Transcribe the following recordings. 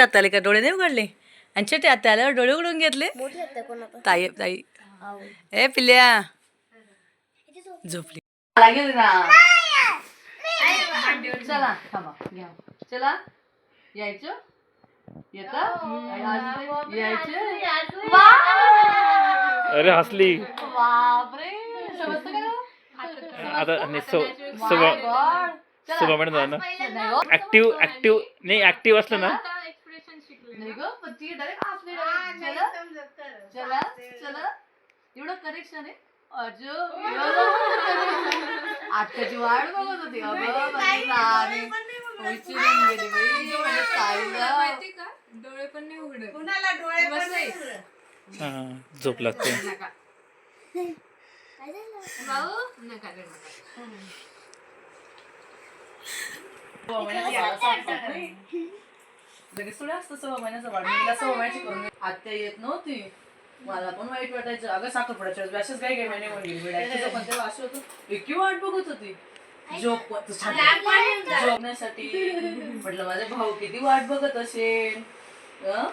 आत्याला का? डोळे नाही उघडले? आणि छोटे आत्याला डोळे उघडून घेतले? ताई ताई. ए पिल्या. झोपली. लागेल ना. चला थांबा घ्या. चला. यायचं? येता? यायचं? अरे हसली. बापरे? आता नाही सो सो. ऍक्टिव्ह ऍक्टिव्ह नाही ऍक्टिव्ह असलं ना नाही गं, पण ती direct हसली direct. चला, चला, चला. एवढं करेक्शन आहे. अजो आत्याची वाट बघत होती अगं. विचारून गेली बाई माझ्या ताईला. डोळे पण नाही उघडत. कुणाला डोळे पण नाही उघडत. हा, झोप लागते. काय झालं? भाऊ? नका रे नका. लगेच थोडं असतं सव्वा महिन्याचं वाढ मी सव्वा महिन्याची करून आत्या येत नव्हती. मला पण वाईट वाटायचं. अगं साखरपुड्याच्या वेळेस अशाच काय काय महिने ऍक्च्युली पण तेव्हा असं होतं. इतकी वाट बघत होती. झोप झोपण्यासाठी. म्हटलं माझे भाऊ किती वाट बघत असेल. अं?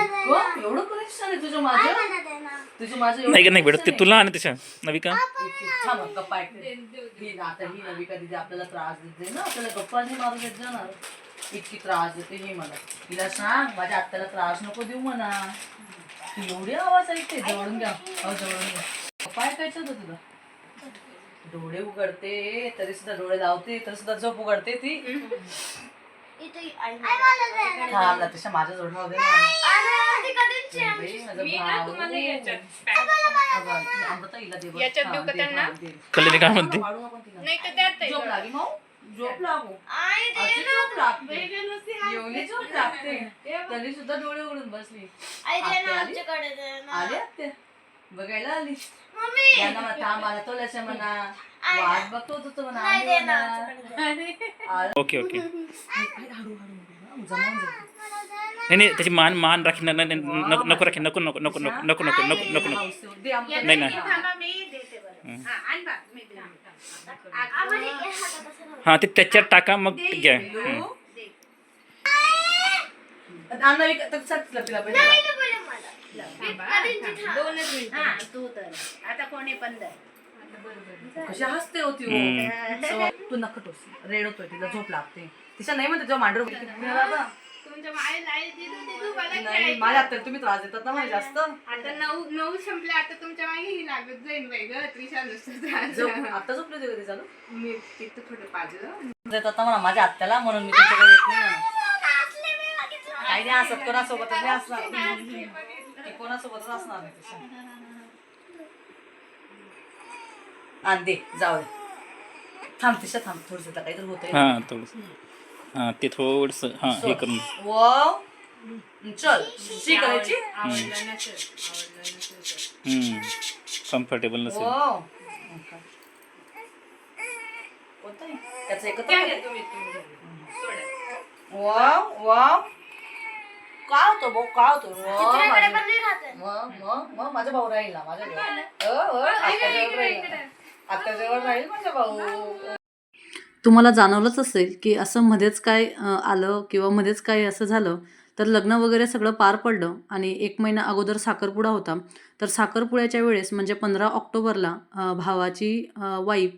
इतकं? एवढं कनेक्शन आहे तुझं माझं तुझं माझं एवढं नाही का नाही भेटत. ते तुला आणि त्याच्या नविका. इतकी- हं, गप्पा ऐकते ही आता ही नविका दिदी आपल्याला त्रास देते ना. आपल्याला गप्पा नाही मारू देत जाणार. इतकी त्रास देते ही मला. तिला सांग माझ्या आत्याला त्रास नको देऊ म्हणा. तू एवढी आवाज ऐकते जवळून घ्या. अहो जवळून घ्या. गप्पा ऐकायचं होतं तुला? डोळे उघडते तरी सुद्धा डोळे लावते तरी सुद्धा झोप उघडते ती. थांब ना तशा माझ्या हा? हा, काय. नाही तर त्यात झोप लागली माऊ? झोप लागू अशी झोप लागते एवढी झोप लागते तरी सुद्धा डोळे उघडून बसली. आई दे ना आत्या आली? आमच्याकडे दे ना. आली आत्या. बघायला आली. मम्मी. यांना म्हणा थांब आला तो म्हणा. वाट बघतो होतो तो म्हणा. नाही आली दे ना म्हणा. आमच्याकडे दे. आलं. Okay okay. हळू हळू हळू. जमावून जाते. नाही नाही त्याची मान मान राखी नको नको राखी नको नको नको नको नको नको नको नको. नको दे नाही नाही. आम्हाला एक हातात असं नव्हतं. हा ते त्याच्यात टाका मग घ्या. हॅलो. अण्णा एक- तर चल, तिला- नाही मला. थांब. दोनच मिनिट. हा तू तर. आता कोणी पण धर कशी हसते होती हो. हम्म. सवा- तू नखटोस रेड होतोय तिला झोप लागते. तिच्या नाही म्हणते जेव्हा मांडर बाबा. तुमच्या मायला आई दिली होती तू मला नाही खेळायची. माझ्या हातात तुम्ही त्रास देतात ना मला जास्त. आता नऊ नऊ संपले आता तुमच्या मागे ही लागत जाईल बाई ग. त्रिशा नुसतं झोप आता झोपले होते कधी चालू? मी तिथं थोडं पाजलं. देतात ना म्हणा माझ्या आत्याला म्हणून मी तुमच्याकडे येत नाही. म्हणा. काही नाही असत कोणासोबतच नाही असणार. मी कोणासोबतच असणार नाही. आण दे जाऊ दे. थांब तिशा थांब थोडस काहीतरी होतंय. हा थोडस. हा ते थोडस हा हे करून. चल शी करायची. हम्म कम्फर्टेबल नसेल? त्याचं एकत्र. Wow wow. का होतो भाऊ? का होतो? चित्राकडे माझे- पण नाही राहत? आहे. मग मग मग माझा भाऊ राहील ना. माझ्या जवळ राहील. ना. आत्याजवळ राहील माझा भाऊ. तुम्हाला जाणवलंच असेल की असं मध्येच काय अ, आलं किंवा मध्येच काय असं झालं तर लग्न वगैरे सगळं पार पडलं आणि एक महिना अगोदर साखरपुडा होता. तर साखरपुड्याच्या वेळेस म्हणजे पंधरा ऑक्टोबरला अ, भावाची वाईफ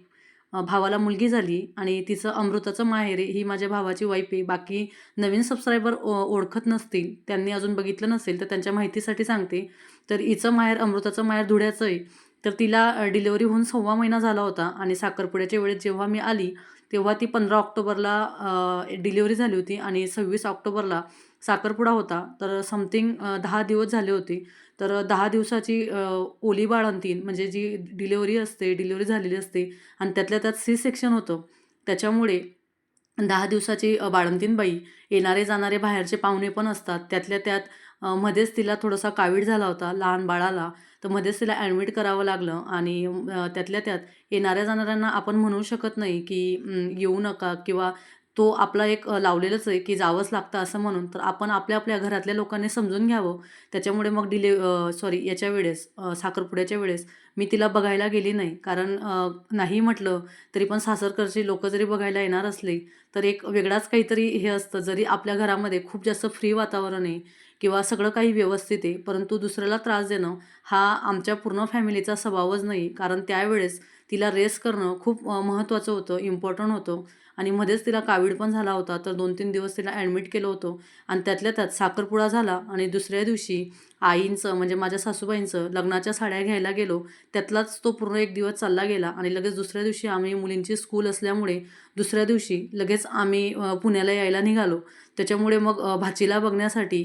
भावाला मुलगी झाली आणि तिचं अमृताचं माहेर आहे ही माझ्या भावाची वाईफ आहे. बाकी नवीन सबस्क्रायबर ओळखत नसतील त्यांनी अजून बघितलं नसेल तर त्यांच्या माहितीसाठी सांगते. तर हिचं माहेर अमृताचं माहेर धुळ्याचं आहे. तर तिला डिलिव्हरी होऊन सव्वा महिना झाला होता आणि साखरपुड्याच्या वेळेस जेव्हा मी आली तेव्हा ती पंधरा ऑक्टोबरला डिलिव्हरी झाली होती आणि सव्वीस ऑक्टोबरला साखरपुडा होता. तर समथिंग दहा दिवस झाले होते. तर दहा दिवसाची ओली बाळंतीण म्हणजे जी डिलिव्हरी असते डिलिव्हरी झालेली असते आणि त्यातल्या त्यात सी सेक्शन होतं. त्याच्यामुळे दहा दिवसाची बाळंतीन बाळंतीण बाई येणारे जाणारे बाहेरचे पाहुणे पण असतात. त्यातल्या त्यात मध्येच तिला थोडासा कावीळ झाला होता लहान बाळाला. तर मध्येच तिला ॲडमिट करावं लागलं आणि त्यातल्या त्यात येणाऱ्या जाणाऱ्यांना आपण म्हणू शकत नाही की येऊ नका किंवा तो आपला एक लावलेलंच आहे की जावंच लागतं असं म्हणून. तर आपण आपल्या आपल्या घरातल्या लोकांनी समजून घ्यावं. त्याच्यामुळे मग डिले सॉरी याच्या वेळेस साखरपुड्याच्या वेळेस मी तिला बघायला गेली नाही. कारण नाही म्हटलं तरी पण सासरकरची लोकं जरी बघायला येणार असले तर एक वेगळाच काहीतरी हे असतं. जरी आपल्या घरामध्ये खूप जास्त फ्री वातावरण आहे किंवा सगळं काही व्यवस्थित आहे परंतु दुसऱ्याला त्रास देणं हा आमच्या पूर्ण फॅमिलीचा स्वभावच नाही. कारण त्यावेळेस तिला रेस करणं खूप महत्त्वाचं होतं इम्पॉर्टंट होतं. आणि मध्येच तिला कावीड पण झाला होता. तर दोन तीन दिवस तिला ॲडमिट केलं होतं. आणि त्यातल्या त्यात साखरपुडा झाला आणि दुसऱ्या दिवशी आईंचं म्हणजे माझ्या सासूबाईंचं लग्नाच्या साड्या घ्यायला गेलो. त्यातलाच तो पूर्ण एक दिवस चालला गेला आणि लगेच दुसऱ्या दिवशी आम्ही मुलींची स्कूल असल्यामुळे दुसऱ्या दिवशी लगेच आम्ही पुण्याला यायला निघालो. त्याच्यामुळे मग भाचीला बघण्यासाठी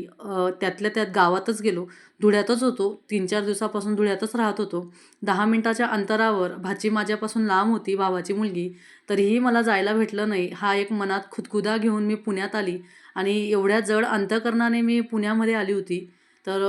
त्यातल्या त्यात गावातच गेलो. धुळ्यातच होतो. तीन चार दिवसापासून धुळ्यातच राहत होतो. दहा मिनटाच्या अंतरावर भाची माझ्यापासून लांब होती भावाची मुलगी. तरीही मला जायला भेटलं नाही. हा एक मनात खुदखुदा घेऊन मी पुण्यात आली. आणि एवढ्या जड अंतकरणाने मी पुण्यामध्ये आली होती. तर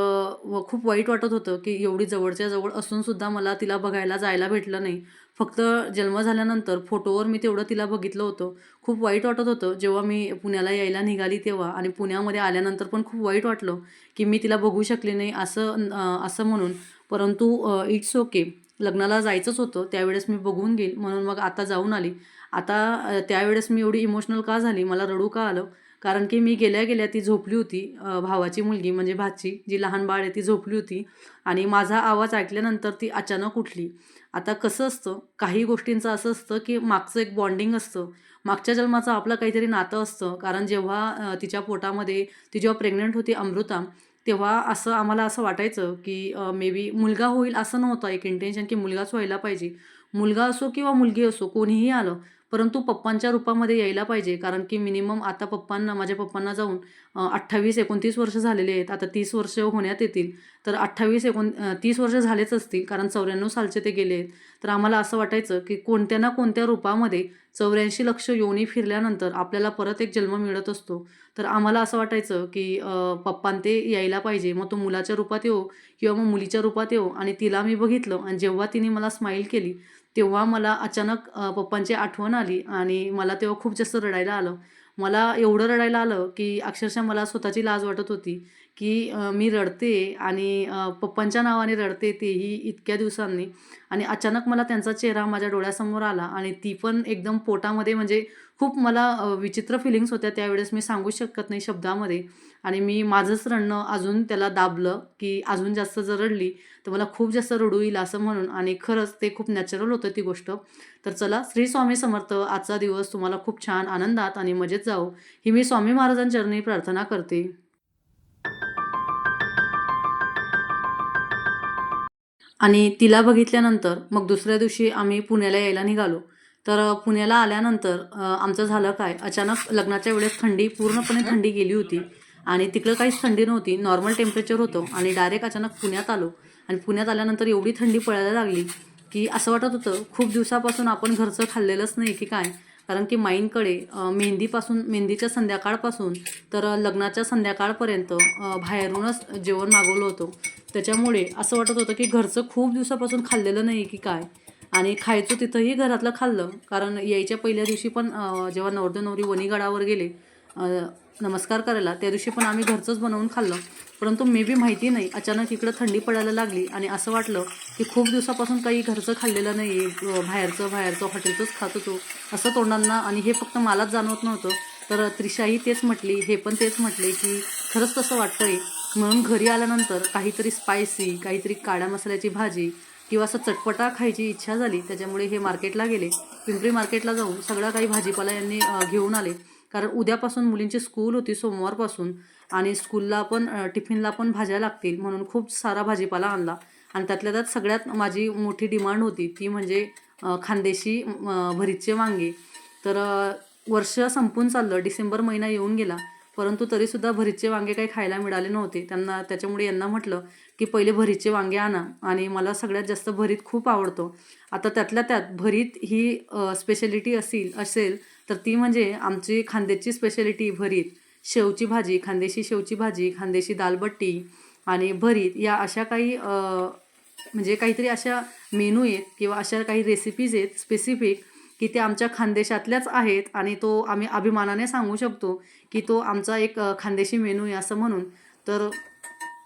व खूप वाईट वाटत होतं की एवढी जवळच्या जवळ असूनसुद्धा मला तिला बघायला जायला भेटलं नाही. फक्त जन्म झाल्यानंतर फोटोवर मी तेवढं तिला बघितलं होतं. खूप वाईट वाटत होतं. जेव्हा मी पुण्याला यायला निघाली तेव्हा आणि पुण्यामध्ये आल्यानंतर पण खूप वाईट वाटलं की मी तिला बघू शकले नाही असं असं म्हणून. परंतु इट्स ओके लग्नाला जायचंच होतं. त्यावेळेस मी बघून घेईल. म्हणून मग आता जाऊन आली. आता त्यावेळेस मी एवढी इमोशनल का झाली? मला रडू का आलं? कारण की मी गेल्या गेल्या ती झोपली होती भावाची मुलगी म्हणजे भाची जी लहान बाळ आहे ती झोपली होती. आणि माझा आवाज ऐकल्यानंतर ती अचानक उठली. आता कसं असतं काही गोष्टींचं असं असतं की मागचं एक बॉन्डिंग असतं. मागच्या जन्माचं आपलं काहीतरी नातं असतं. कारण जेव्हा तिच्या पोटामध्ये ती जेव्हा प्रेग्नंट होती अमृता तेव्हा असं आम्हाला असं वाटायचं की मे बी मुलगा होईल असं नव्हतं एक इंटेन्शन की मुलगाच व्हायला पाहिजे. मुलगा असो किंवा मुलगी असो कोणीही आलं परंतु पप्पांच्या रूपामध्ये यायला पाहिजे कारण की मिनिमम आता पप्पांना माझ्या पप्पांना जाऊन अठ्ठावीस एकोणतीस वर्ष झालेले आहेत. आता तीस वर्ष होण्यात येतील. तर अठ्ठावीस एकोण तीस वर्ष झालेच असतील कारण चौऱ्याण्णव सालचे ते गेले आहेत. तर आम्हाला असं वाटायचं की कोणत्या ना कोणत्या रूपामध्ये चौऱ्याऐंशी लक्ष योनी फिरल्यानंतर आपल्याला परत एक जन्म मिळत असतो. तर आम्हाला असं वाटायचं की पप्पां ते यायला पाहिजे मग तो मुलाच्या रूपात येऊ किंवा मग मुलीच्या रूपात येऊ. आणि तिला मी बघितलं आणि जेव्हा तिने मला स्माईल केली तेव्हा मला अचानक पप्पांची आठवण आली आणि मला तेव्हा खूप जास्त रडायला आलं. मला एवढं रडायला आलं की अक्षरशः मला स्वतःची लाज वाटत होती. की मी रडते आणि पप्पांच्या नावाने रडते तेही इतक्या दिवसांनी. आणि अचानक मला त्यांचा चेहरा माझ्या डोळ्यासमोर आला आणि ती पण एकदम पोटामध्ये म्हणजे खूप मला विचित्र फिलिंग्स होत्या त्यावेळेस मी सांगू शकत नाही शब्दामध्ये. आणि मी माझंच रडणं अजून त्याला दाबलं की अजून जास्त जर रडली तर मला खूप जास्त रडू येईल असं म्हणून. आणि खरंच ते खूप नॅचरल होतं ती गोष्ट. तर चला श्री स्वामी समर्थ आजचा दिवस तुम्हाला खूप छान आनंदात आणि मजेत जाओ ही मी स्वामी महाराजांचरणी प्रार्थना करते. आणि तिला बघितल्यानंतर मग दुसऱ्या दिवशी आम्ही पुण्याला यायला निघालो. तर पुण्याला आल्यानंतर आमचं झालं काय अचानक लग्नाच्या वेळेस थंडी पूर्णपणे थंडी गेली होती. आणि तिकडं काहीच थंडी नव्हती नॉर्मल टेम्परेचर होतं आणि डायरेक्ट अचानक पुण्यात आलो. आणि पुण्यात आल्यानंतर एवढी थंडी पडायला लागली की असं वाटत होतं खूप दिवसापासून आपण घरचं खाल्लेलंच नाही की काय. कारण की माईंकडे मेहंदीपासून मेहंदीच्या संध्याकाळपासून तर लग्नाच्या संध्याकाळपर्यंत बाहेरूनच जेवण मागवलं होतं. त्याच्यामुळे असं वाटत होतं की घरचं खूप दिवसापासून खाल्लेलं नाही की काय. आणि खायचं तिथंही घरातलं खाल्लं. कारण यायच्या पहिल्या दिवशी पण जेव्हा नवरदे नवरी वणीगडावर गेले नमस्कार करायला त्या दिवशी पण आम्ही घरचंच बनवून खाल्लं. परंतु मे बी माहिती नाही. अचानक इकडं थंडी पडायला लागली आणि असं वाटलं की खूप दिवसापासून काही घरचं खाल्लेलं नाही. आहे बाहेरचं बाहेरचं हॉटेलचंच खात होतो. असं तोंडांना आणि हे फक्त मलाच जाणवत नव्हतं. तर त्रिशाही तेच म्हटली हे पण तेच म्हटले की खरंच तसं वाटतंय. म्हणून घरी आल्यानंतर काहीतरी स्पायसी काहीतरी काळ्या मसाल्याची भाजी किंवा असं चटपटा खायची इच्छा झाली त्याच्यामुळे हे मार्केटला गेले. पिंपरी मार्केटला जाऊन सगळा काही भाजीपाला यांनी घेऊन आले. कारण उद्यापासून मुलींची स्कूल होती सोमवारपासून आणि स्कूलला पण टिफिनला पण भाज्या लागतील म्हणून खूप सारा भाजीपाला आणला. आणि त्यातल्या त्यात सगळ्यात माझी मोठी डिमांड होती ती म्हणजे खानदेशी भरीचे भरीतचे वांगे. तर वर्ष संपून चाललं डिसेंबर महिना येऊन गेला. परंतु तरीसुद्धा भरीतचे वांगे काही खायला मिळाले नव्हते. त्यांना त्याच्यामुळे यांना म्हटलं की पहिले भरीतचे वांगे आणा आणि मला सगळ्यात जास्त भरीत खूप आवडतो. आता त्यातल्या त्यात भरीत ही स्पेशालिटी असेल असेल तर ती म्हणजे आमची खांद्याची स्पेशालिटी भरीत. शेवची भाजी खांदेशी शेवची भाजी खांदेशी दालबट्टी आणि भरीत या अशा काही म्हणजे काहीतरी अशा मेनू आहेत किंवा अशा काही रेसिपीज आहेत स्पेसिफिक की ते आमच्या खानदेशातल्याच आहेत आणि तो आम्ही अभिमानाने सांगू शकतो की तो आमचा एक खानदेशी मेनू आहे असं म्हणून. तर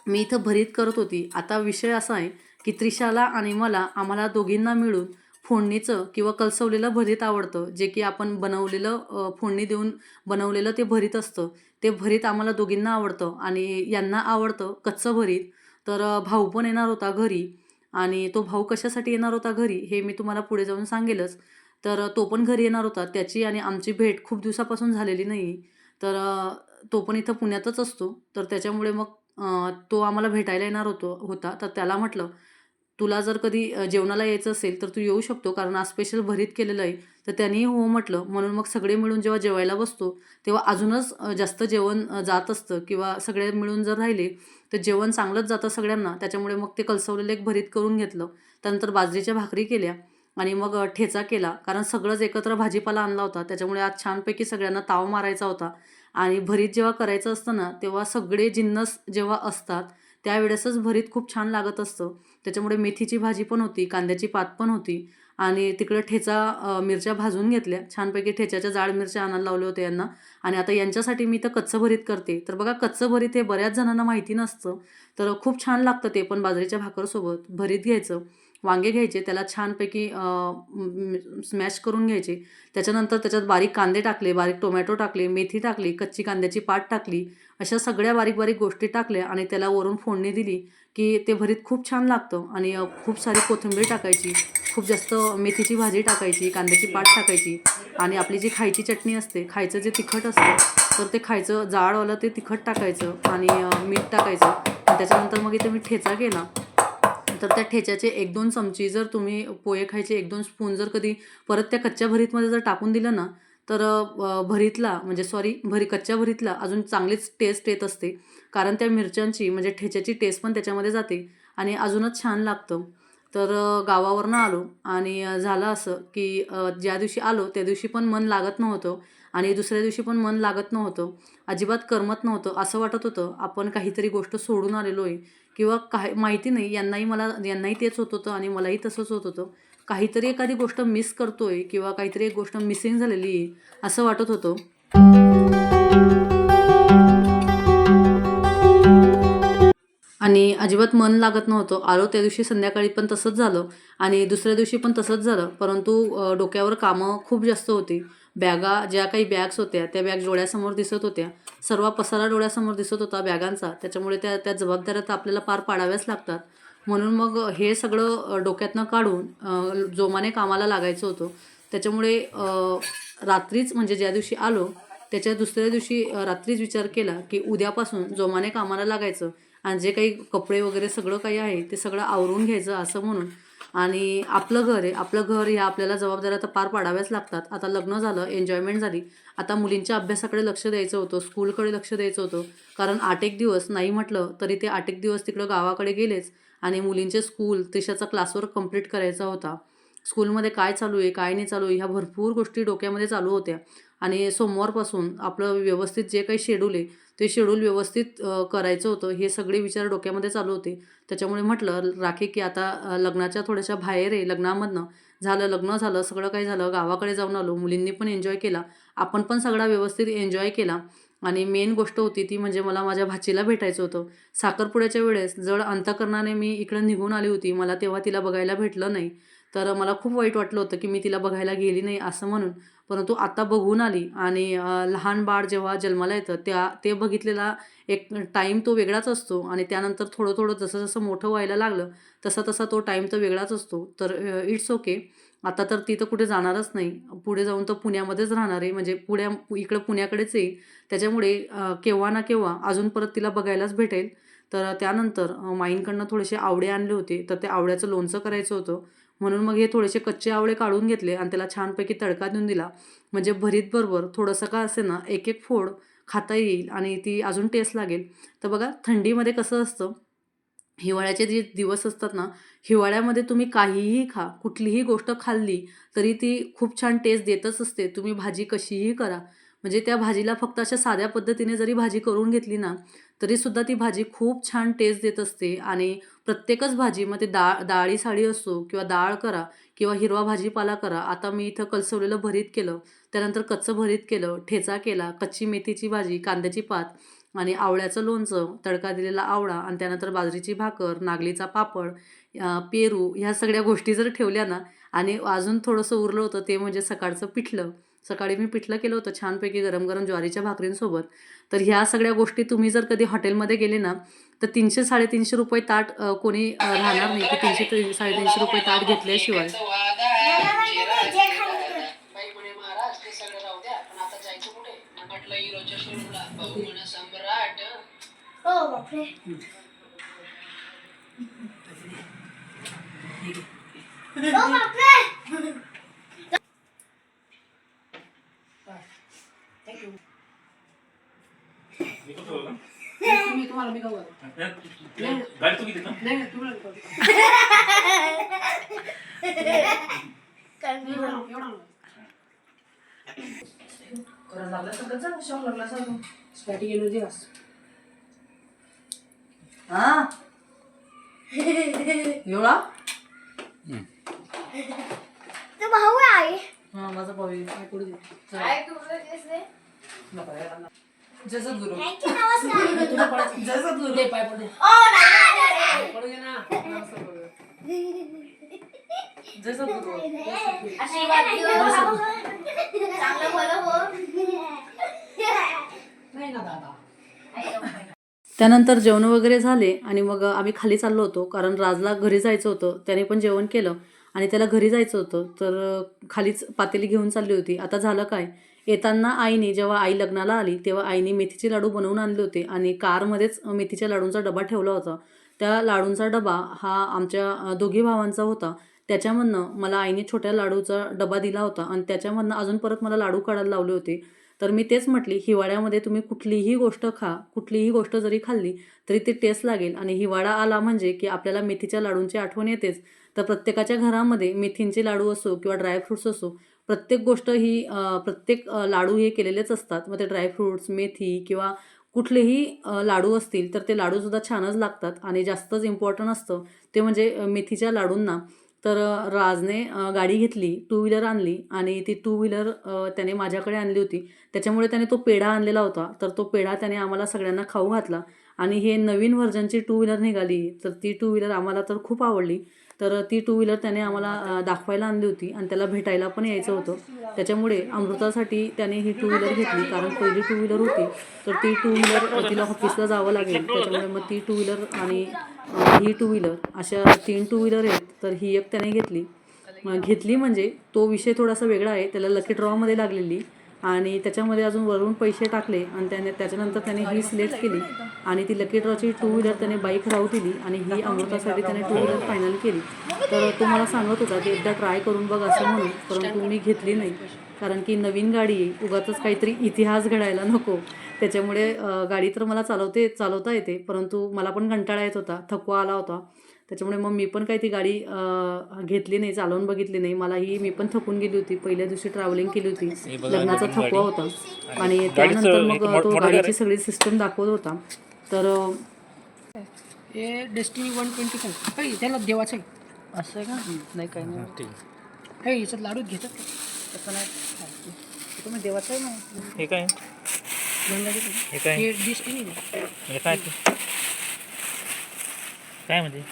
मी इथं भरीत करत होती. आता विषय असा आहे की त्रिशाला आणि मला आम्हाला दोघींना मिळून फोडणीचं किंवा कलसवलेलं भरीत आवडतं. जे की आपण बनवलेलं फोडणी देऊन बनवलेलं ते भरीत असतं. ते भरीत आम्हाला दोघींना आवडतं आणि यांना आवडतं कच्चं भरीत. तर भाऊ पण येणार होता घरी आणि तो भाऊ कशासाठी येणार होता घरी हे मी तुम्हाला पुढे जाऊन सांगेलच. तर तो पण घरी येणार होता. त्याची आणि आमची भेट खूप दिवसापासून झालेली नाही. तर तो पण इथं पुण्यातच असतो. तर त्याच्यामुळे मग तो आम्हाला भेटायला येणार होतो होता. तर त्याला म्हटलं तुला जर कधी जेवणाला यायचं असेल तर तू येऊ शकतो. कारण आज स्पेशल भरीत केलेलं आहे. तर त्यांनीही हो म्हटलं. म्हणून मग सगळे मिळून जेव्हा जेवायला बसतो तेव्हा अजूनच जास्त जेवण जात असतं. किंवा सगळे मिळून जर राहिले तर जेवण चांगलंच जातं सगळ्यांना. त्याच्यामुळे मग ते कलसवलेलं एक भरीत करून घेतलं. त्यानंतर बाजरीच्या भाकरी केल्या. आणि मग ठेचा केला. कारण सगळंच एकत्र भाजीपाला आणला होता. त्याच्यामुळे आज छानपैकी सगळ्यांना ताव मारायचा होता. आणि भरीत जेव्हा करायचं असतं ना तेव्हा सगळे जिन्नस जेव्हा असतात त्यावेळेसच भरीत खूप छान लागत असतं. त्याच्यामुळे मेथीची भाजी पण होती कांद्याची पात पण होती. आणि तिकडं ठेचा मिरच्या भाजून घेतल्या. छानपैकी ठेच्याच्या जाड मिरच्या आणायला लावले होते यांना. आणि आता यांच्यासाठी मी तर कच्चं भरीत करते. तर बघा कच्चं भरीत हे बऱ्याच जणांना माहिती नसतं. तर खूप छान लागतं ते पण बाजरीच्या भाकरसोबत भरीत घ्यायचं. वांगे घ्यायचे त्याला छानपैकी स्मॅश करून घ्यायचे. त्याच्यानंतर त्याच्यात बारीक कांदे टाकले बारीक टोमॅटो टाकले मेथी टाकली कच्ची कांद्याची पात टाकली अशा सगळ्या बारीक बारीक गोष्टी टाकल्या आणि त्याला वरून फोडणी दिली की ते भरीत खूप छान लागतं आणि खूप सारी कोथिंबीर टाकायची खूप जास्त मेथीची भाजी टाकायची कांद्याची पात टाकायची आणि आपली जी खायची चटणी असते खायचं जे तिखट असतं तर ते खायचं जाडवालं ते तिखट टाकायचं आणि मीठ टाकायचं. त्याच्यानंतर मग इथे मी ठेचा केला. तर त्या ठेच्याचे एक दोन चमची जर तुम्ही पोहे खायचे एक दोन स्पून जर कधी परत त्या कच्च्या भरीतमध्ये जर टाकून दिलं ना तर भरीतला म्हणजे सॉरी भरी कच्च्या भरीतला अजून चांगलीच टेस्ट येत असते. कारण त्या मिरच्यांची म्हणजे ठेच्याची टेस्ट पण त्याच्यामध्ये जाते आणि अजूनच छान लागतं. तर गावावरनं आलो आणि झालं असं की ज्या दिवशी आलो त्या दिवशी पण मन लागत नव्हतं आणि दुसऱ्या दिवशी पण मन लागत नव्हतं. अजिबात करमत नव्हतं. असं वाटत होतं आपण काहीतरी गोष्ट सोडून आलेलो आहे. किंवा काही माहिती नाही यांनाही मला यांनाही तेच होत होतं आणि मलाही तसंच होत होतं. काहीतरी एखादी गोष्ट मिस करतोय किंवा काहीतरी एक गोष्ट मिसिंग झालेली आहे असं वाटत होतं. आणि अजिबात मन लागत नव्हतं. आलो त्या दिवशी संध्याकाळी पण तसंच झालं आणि दुसऱ्या दिवशी पण तसंच झालं. परंतु डोक्यावर कामं खूप जास्त होती. बॅगा ज्या काही बॅग्स होत्या त्या बॅग डोळ्यासमोर दिसत होत्या. सर्व पसारा डोळ्यासमोर दिसत होता बॅगांचा त्याच्यामुळे त्या त्या जबाबदाऱ्या तर आपल्याला पार पाडाव्याच लागतात. म्हणून मग हे सगळं डोक्यातनं काढून जोमाने कामाला लागायचं होतं. त्याच्यामुळे रात्रीच म्हणजे ज्या दिवशी आलो त्याच्या दुसऱ्या दिवशी रात्रीच विचार केला की उद्यापासून जोमाने कामाला लागायचं. आणि जे काही कपडे वगैरे सगळं काही आहे ते सगळं आवरून घ्यायचं असं म्हणून आणि आपलं घर आहे आपलं घर ह्या आपल्याला जबाबदाऱ्या तर पार पाडाव्याच लागतात. आता लग्न झालं एन्जॉयमेंट झाली. आता मुलींच्या अभ्यासाकडे लक्ष द्यायचं होतं स्कूलकडे लक्ष द्यायचं होतं. कारण आठ एक दिवस नाही म्हटलं तरी ते आठ एक दिवस तिकडं गावाकडे गेलेच आणि मुलींचे स्कूल तिशाचा क्लासवर कंप्लीट करायचा होता. स्कूलमध्ये काय चालू आहे काय नाही चालू आहे ह्या भरपूर गोष्टी डोक्यामध्ये चालू होत्या. आणि सोमवारपासून आपलं व्यवस्थित जे काही शेड्यूल आहे ते शेड्यूल व्यवस्थित करायचं होतं. हे सगळे विचार डोक्यामध्ये चालू होते. त्याच्यामुळे म्हटलं राखी की आता लग्नाच्या थोड्याशा बाहेर आहे. लग्नामधनं झालं लग्न झालं सगळं काही झालं. गावाकडे जाऊन आलो. मुलींनी पण एन्जॉय केला. आपण पण सगळा व्यवस्थित एन्जॉय केला. आणि मेन गोष्ट होती ती म्हणजे मला माझ्या भाचीला भेटायचं होतं. साखरपुड्याच्या वेळेस जड अंतकरणाने मी इकडं निघून आली होती. मला तेव्हा तिला बघायला भेटलं नाही. तर मला खूप वाईट वाटलं होतं की मी तिला बघायला गेली नाही असं म्हणून. परंतु आता बघून आली आणि लहान बाळ जेव्हा जन्माला येतं त्या ते बघितलेला एक टाईम तो वेगळाच असतो आणि त्यानंतर थोडं थोडं जसं जसं मोठं व्हायला लागलं तसा तसा तो टाईम तर वेगळाच असतो. तर इट्स ओके. आता तर ती तर कुठे जाणारच नाही. पुढे जाऊन तर पुण्यामध्येच राहणार आहे. म्हणजे पुण्या इकडं पुण्याकडेच येईल. त्याच्यामुळे केव्हा ना केव्हा अजून परत तिला बघायलाच भेटेल. तर त्यानंतर माईंकडनं थोडेसे आवडे आणले होते. तर ते आवड्याचं लोणचं करायचं होतं. म्हणून मग हे थोडेसे कच्चे आवळे काढून घेतले आणि त्याला छानपैकी तडका देऊन दिला. म्हणजे भरीत बरोबर थोडंसं का असे ना एक एक फोड खाता येईल आणि ती अजून टेस्ट लागेल. तर बघा थंडीमध्ये कसं असतं? हिवाळ्याचे जे दिवस असतात ना हिवाळ्यामध्ये तुम्ही काहीही खा कुठलीही गोष्ट खाल्ली तरी ती खूप छान टेस्ट देतच असते. तुम्ही भाजी कशीही करा म्हणजे त्या भाजीला फक्त अशा साध्या पद्धतीने जरी भाजी करून घेतली ना तरीसुद्धा ती भाजी खूप छान टेस्ट देत असते. आणि प्रत्येकच भाजी मग ते डाळ डाळी साडी असो किंवा डाळ करा किंवा हिरवा भाजीपाला करा. आता मी इथं कलसवलेलं भरीत केलं त्यानंतर कच्चं भरीत केलं ठेचा केला कच्ची मेथीची भाजी कांद्याची पात आणि आवळ्याचं लोणचं तडका दिलेला आवळा आणि त्यानंतर बाजरीची भाकर नागलीचा पापड पेरू ह्या सगळ्या गोष्टी जर ठेवल्या ना आणि अजून थोडंसं उरलं होतं ते म्हणजे सकाळचं पिठलं सकाळी मी पिठलं केलं होतं छानपैकी गरम गरम ज्वारीच्या भाकरींसोबत. तर ह्या सगळ्या गोष्टी तुम्ही जर कधी हॉटेलमध्ये गेले ना तर तीनशे साडेतीनशे रुपये ताट कोणी राहणार नाही. की तीनशे ते साडेतीनशे रुपये ताट घेतल्याशिवाय. हो मला माहिती नाही, जे खायचं ते. बाई म्हणे महाराज ते सगळं राहू द्या पण आता जायचं कुठे म्हटलं हिरोच्या शोरूमला भाऊ म्हणे सम्राट ओ बापरे ओ बापरे मी तुम्हाला मी घालतो. गाडी तू किती नाही नाही, तुम्हाला मी एवढा लागला सगळं शॉक लागला एनर्जी घास हा? एवढा? तो भाऊ आहे. आई हा माझा भाऊ आहे. काय करू दे. काय तू बोलतेस जसं गुरु जसं गुरु पाय पडू दे. पडू ना. जसं गुरु हो. नाही दादा. त्यानंतर जेवण वगैरे झाले आणि मग आम्ही खाली चाललो होतो कारण राजला घरी जायचं होतं. त्याने पण जेवण केलं आणि त्याला घरी जायचं होतं तर खालीच पातेली घेऊन चालली होती. आता झालं काय? येताना आईने जेव्हा आई लग्नाला आली तेव्हा आईने मेथीचे लाडू बनवून आणले होते आणि कारमध्येच मेथीच्या लाडूंचा डबा ठेवला होता. त्या लाडूंचा डबा हा आमच्या दोघी भावांचा होता. त्याच्यामधनं मला आईने छोट्या लाडूचा डबा दिला होता आणि त्याच्यामधनं अजून परत मला लाडू काढायला लावले होते. तर मी तेच म्हटली हिवाळ्यामध्ये तुम्ही कुठलीही गोष्ट खा कुठलीही गोष्ट जरी खाल्ली तरी ती टेस्ट लागेल आणि हिवाळा आला म्हणजे की आपल्याला मेथीच्या लाडूंची आठवण येतेच. तर प्रत्येकाच्या घरामध्ये मेथींचे लाडू असो किंवा ड्रायफ्रुट्स असो प्रत्येक गोष्ट ही प्रत्येक लाडू हे केलेलेच असतात. मग ते ड्रायफ्रुट्स मेथी किंवा कुठलेही लाडू असतील तर ते लाडूसुद्धा छानच लागतात आणि जास्तच इम्पॉर्टंट असतं. ते म्हणजे मेथीच्या लाडूंना. तर राजने गाडी घेतली टू व्हीलर आणली आणि ती टू व्हीलर त्याने माझ्याकडे आणली होती. त्याच्यामुळे त्याने तो पेढा आणलेला होता. तर तो पेढा त्याने आम्हाला सगळ्यांना खाऊ घातला आणि हे नवीन व्हर्जनची टू व्हीलर निघाली. तर ती टू व्हीलर आम्हाला तर खूप आवडली. तर ती टू व्हीलर त्याने आम्हाला दाखवायला आणली होती आणि त्याला भेटायला पण यायचं होतं. त्याच्यामुळे अमृतासाठी त्याने ही टू व्हीलर घेतली. कारण पहिली टू व्हीलर होती तर ती टू व्हीलर तिला ऑफिसला जावं लागेल. त्याच्यामुळे मग ती टू व्हीलर आणि ही टू व्हीलर अशा तीन टू व्हीलर आहेत. तर ही एक त्याने घेतली. मग घेतली म्हणजे तो विषय थोडासा वेगळा आहे. त्याला लकी ड्रॉमध्ये लागलेली. आणि त्याच्यामध्ये अजून वरून पैसे टाकले आणि त्याने त्याच्यानंतर त्याने ही सिलेक्ट केली. आणि ती लकी ड्रॉची टू व्हीलर त्याने बाईक राहू दिली आणि ही अमृतासाठी त्याने टू व्हीलर फायनल केली. तर तो मला सांगत होता की एकदा ट्राय करून बघ असं म्हणून परंतु मी घेतली नाही. कारण की नवीन गाडी आहे उगाचच काहीतरी इतिहास घडायला नको. त्याच्यामुळे गाडी तर मला चालवते चालवता येते परंतु मला पण कंटाळा येत होता थकवा आला होता. त्याच्यामुळे मग मी पण काही ती गाडी घेतली नाही चालवून बघितली नाही. मला ही मी पण थकून गेली होती. पहिल्या दिवशी ट्रॅव्हलिंग केली होती. लग्नाचा थकवा होता. आणि त्यानंतर मग तो गाडीची सगळी सिस्टम दाखवत होता. तर हे डेस्टिनी वन ट्वेंटी फाईव्ह त्याला देवाचं आहे असं आहे का? नाही काही नाही. हे याच्यात लाडू घेतात तसं नाही तुम्ही देवाचं आहे ना? हे काय? हे काय? हे डेस्टिनी काय? काय म्हणजे?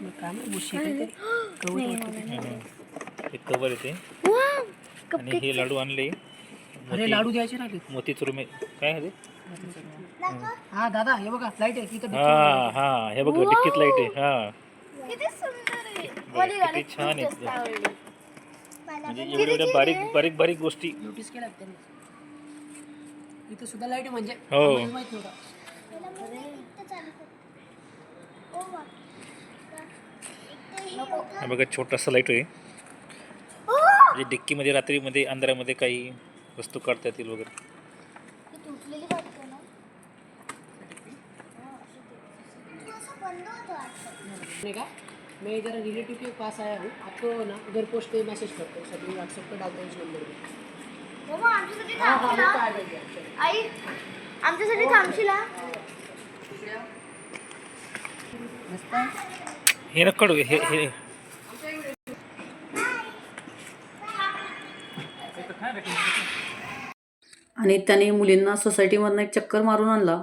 ते. कवर येते आणि हे लाडू आणले. अरे लाडू द्यायचे राहिले. मोतीचूर मे काय आहे ते? हा दादा हे बघा लाइट आहे तिथं हा हा हे बघ डिक्कीत लाइट आहे हा. किती छान आहे. म्हणजे एवढ्या एवढ्या बारीक बारीक बारीक गोष्टी. नोटीस केला का त्यांनी? इथं सुद्धा लाइट म्हणजे हो. माहीत नव्हता अरे, इथं चालू कर. ओ वा. इथं नको. हा बघा छोटासा लाइट आहे! म्हणजे डिक्कीमध्ये रात्रीमध्ये अंधारामध्ये काही वस्तू काढता येतील वगैरे. का? मैं इधर रिलेटिव के पास आया हूँ आपको ना घर पोस्ट पे मैसेज करते. हैं सभी व्हाट्सएप पे डालते हैं इस नंबर पे? आई आमच्यासाठी थांबशील हा? हे हे हे. आणि त्याने मुलींना सोसायटीमधनं एक चक्कर मारून आणला.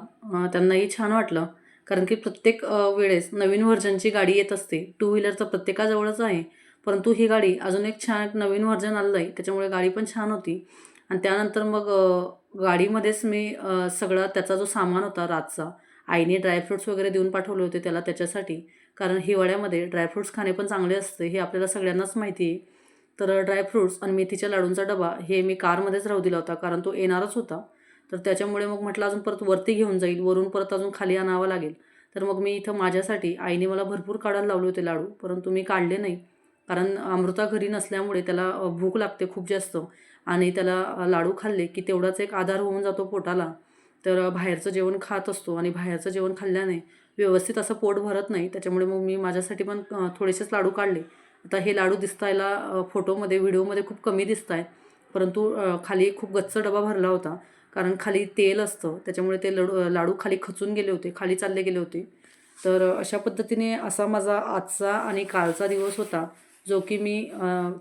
त्यांनाही छान वाटलं. कारण की प्रत्येक वेळेस नवीन व्हर्जनची गाडी येत असते. टू व्हीलर तर प्रत्येकाजवळच आहे. परंतु ही गाडी अजून एक छान एक नवीन व्हर्जन आलं आहे त्याच्यामुळे गाडी पण छान होती. आणि त्यानंतर मग गाडीमध्येच मी सगळा त्याचा जो सामान होता रातचा आईने ड्रायफ्रुट्स वगैरे देऊन पाठवले होते त्याला त्याच्यासाठी. कारण हिवाळ्यामध्ये ड्रायफ्रूट्स खाणे पण चांगले असते हे आपल्याला सगळ्यांनाच माहिती आहे. तर ड्रायफ्रूट्स आणि मेथीच्या लाडूंचा डबा हे मी कारमध्येच राहू दिला होता कारण तो येणारच होता. तर त्याच्यामुळे मग म्हटलं अजून परत वरती घेऊन जाईल वरून परत अजून खाली आणावं लागेल. तर मग मी इथं माझ्यासाठी आईने मला भरपूर काढायला लावले होते लाडू परंतु मी काढले नाही. कारण अमृता घरी नसल्यामुळे त्याला भूक लागते खूप जास्त आणि त्याला लाडू खाल्ले की तेवढाच एक आधार होऊन जातो पोटाला. तर बाहेरचं जेवण खात असतो आणि बाहेरचं जेवण खाल्ल्याने व्यवस्थित असं पोट भरत नाही. त्याच्यामुळे मग मी माझ्यासाठी पण थोडेसेच लाडू काढले. आता हे लाडू दिसतायला फोटोमध्ये व्हिडिओमध्ये खूप कमी दिसत आहे परंतु खाली खूप गच्च डबा भरला होता. कारण खाली तेल असतं. त्याच्यामुळे ते लडू लाडू खाली खचून गेले होते. खाली चालले गेले होते. तर अशा पद्धतीने असा माझा आजचा आणि कालचा दिवस होता जो की मी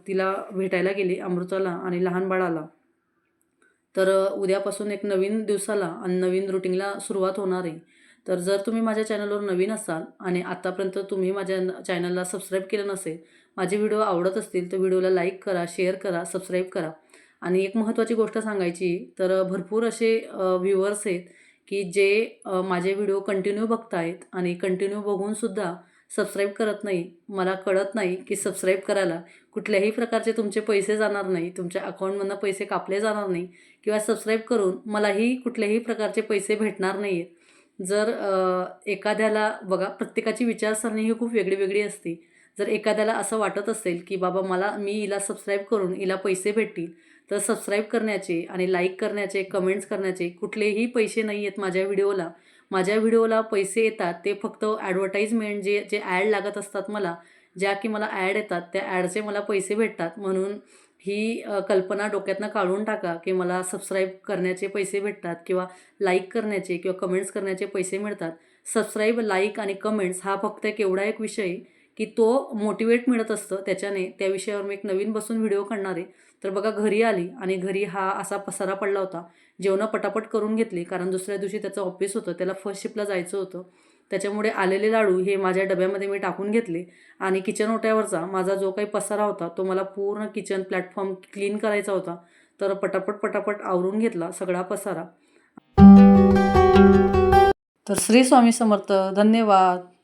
तिला भेटायला गेली अमृताला आणि लहान बाळाला. तर उद्यापासून एक नवीन दिवसाला आणि नवीन रुटीनला सुरुवात होणार आहे. तर जर तुम्ही माझ्या चॅनलवर नवीन असाल आणि आत्तापर्यंत तुम्ही माझ्या न- चॅनलला सबस्क्राईब केलं नसेल माझे व्हिडिओ आवडत असतील तर व्हिडिओला लाईक करा शेअर करा सबस्क्राईब करा. आणि एक महत्त्वाची गोष्ट सांगायची तर भरपूर असे व्ह्युअर्स आहेत की जे माझे व्हिडिओ कंटिन्यू बघतायत आणि कंटिन्यू बघूनसुद्धा सबस्क्राईब करत नाही. मला कळत नाही की सबस्क्राईब करायला कुठल्याही प्रकारचे तुमचे पैसे जाणार नाही तुमच्या अकाउंटमधनं पैसे कापले जाणार नाही किंवा सबस्क्राईब करून मलाही कुठल्याही प्रकारचे पैसे भेटणार नाही आहेत जर एखाद्याला बघा प्रत्येकाची विचारसरणी ही खूप वेगळी वेगळी असते. जर एखाद्याला असं वाटत असेल की बाबा मला मी हिला सबस्क्राईब करून हिला पैसे भेटतील तर सबस्क्राईब करण्याचे आणि लाईक करण्याचे कमेंट्स करण्याचे कुठलेही पैसे नाही आहेत माझ्या व्हिडिओला माझ्या व्हिडिओला पैसे येतात ते फक्त ॲडव्हर्टाईजमेंट जे जे ॲड लागत असतात मला ज्या की मला ॲड येतात त्या ॲडचे मला पैसे भेटतात. म्हणून ही कल्पना डोक्यातनं काढून टाका की मला सबस्क्राईब करण्याचे पैसे भेटतात किंवा लाईक करण्याचे किंवा कमेंट्स करण्याचे पैसे मिळतात. सबस्क्राईब लाईक आणि कमेंट्स हा फक्त एक एवढा एक विषय की तो मोटिवेट मिळत असतं. त्याच्याने त्या विषयावर मी एक नवीन बसून व्हिडिओ करणार आहे. तर बघा घरी आली आणि घरी हा असा पसारा पडला होता. जेवणं पटापट करून घेतली कारण दुसऱ्या दिवशी त्याचं ऑफिस होतं. त्याला फर्स्ट शिपला जायचं होतं. त्याच्यामुळे आलेले लाडू हे माझ्या डब्यामध्ये मी टाकून घेतले आणि किचन ओट्यावरचा माझा जो काही पसारा होता तो मला पूर्ण किचन प्लॅटफॉर्म क्लीन करायचा होता. तर पटापट पटापट आवरून घेतला सगळा पसारा. तर श्री स्वामी समर्थ धन्यवाद.